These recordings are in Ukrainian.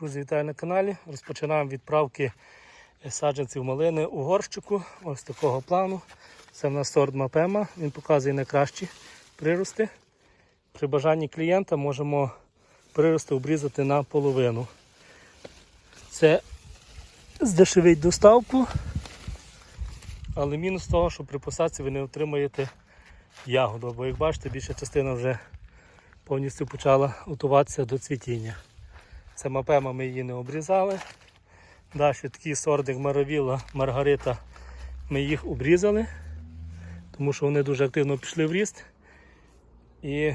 Друзі, вітаю на каналі. Розпочинаємо відправки саджанців малини у горщику. Ось такого плану. Це в нас сорт Мапема. Він показує найкращі прирости. При бажанні клієнта можемо прирости обрізати на половину. Це здешевить доставку, але мінус того, що при посадці ви не отримаєте ягоду. Бо як бачите, більша частина вже повністю почала готуватися до цвітіння. Це мапема ми її не обрізали. Далі такий сорт, як Маравіла, Маргарита, ми їх обрізали, тому що вони дуже активно пішли в ріст і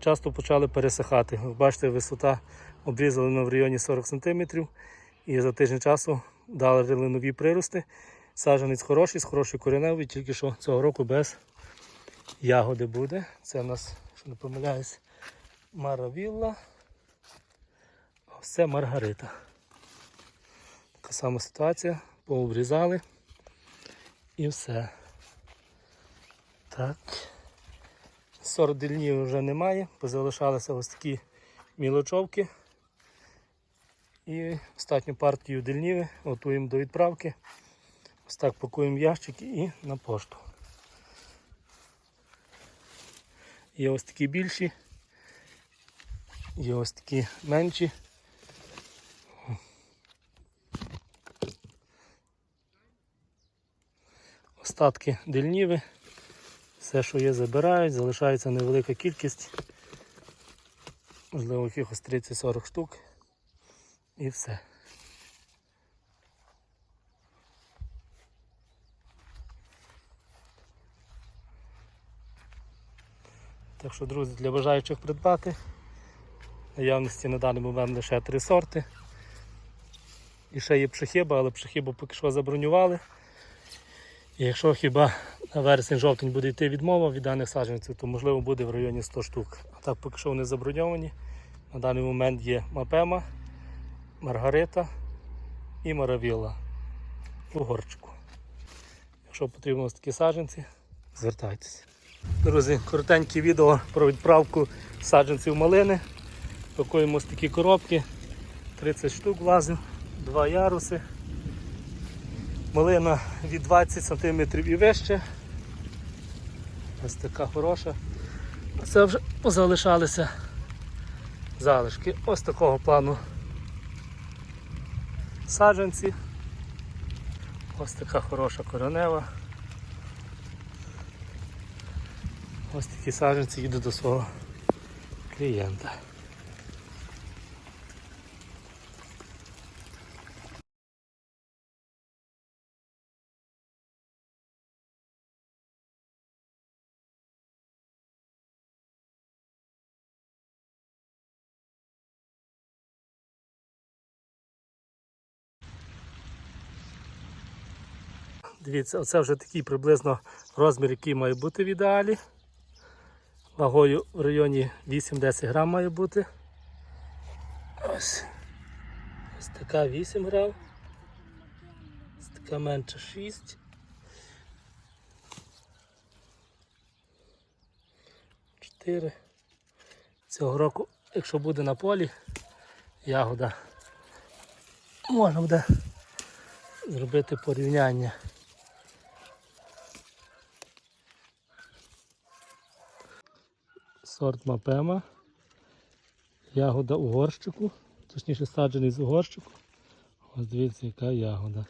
часто почали пересихати. Бачите, висота обрізана в районі 40 см і за тиждень часу дали нові прирости. Саджанець хороший, з хорошою кореневою, тільки що цього року без ягоди буде. Це у нас, що не помиляюсь, Маравілла. Це Маргарита. Така сама ситуація. Пообрізали і все. Так. Сорт дільнів вже немає, позалишалися ось такі мілочовки. І остатню партію дельніви готуємо до відправки. Ось так пакуємо в ящики і на пошту. Є ось такі більші, є ось такі менші. Остатки дельніви. Все, що є, забирають, залишається невелика кількість, можливо, якихось 30-40 штук. І все. Так що, друзі, для бажаючих придбати. Наявності на даний момент лише три сорти. І ще є пшехиба, але пшехибу поки що забронювали. Якщо хіба на вересень-жовтень буде йти відмова від даних саджанців, то можливо буде в районі 100 штук. А так поки що вони заброньовані. На даний момент є Мапема, Маргарита і Маравілла у горчику. Якщо потрібно ось такі саджанці, звертайтеся. Друзі, коротеньке відео про відправку саджанців малини. Пакуємо ось такі коробки, 30 штук влазив, два яруси. Малина від 20 см і вище. Ось така хороша. Це вже залишалися залишки. Ось такого плану саджанці. Ось така хороша коронева. Ось такі саджанці їдуть до свого клієнта. Дивіться, оце вже такий приблизно розмір, який має бути в ідеалі. Вагою в районі 8-10 грам має бути. Ось. Ось така 8 грам. Ось така менша 6. Чотири. Цього року, якщо буде на полі ягода, можна буде зробити порівняння. Сорт Мапема. Ягода у горщику, точніше саджений з угорщику. Ось дивіться, яка ягода.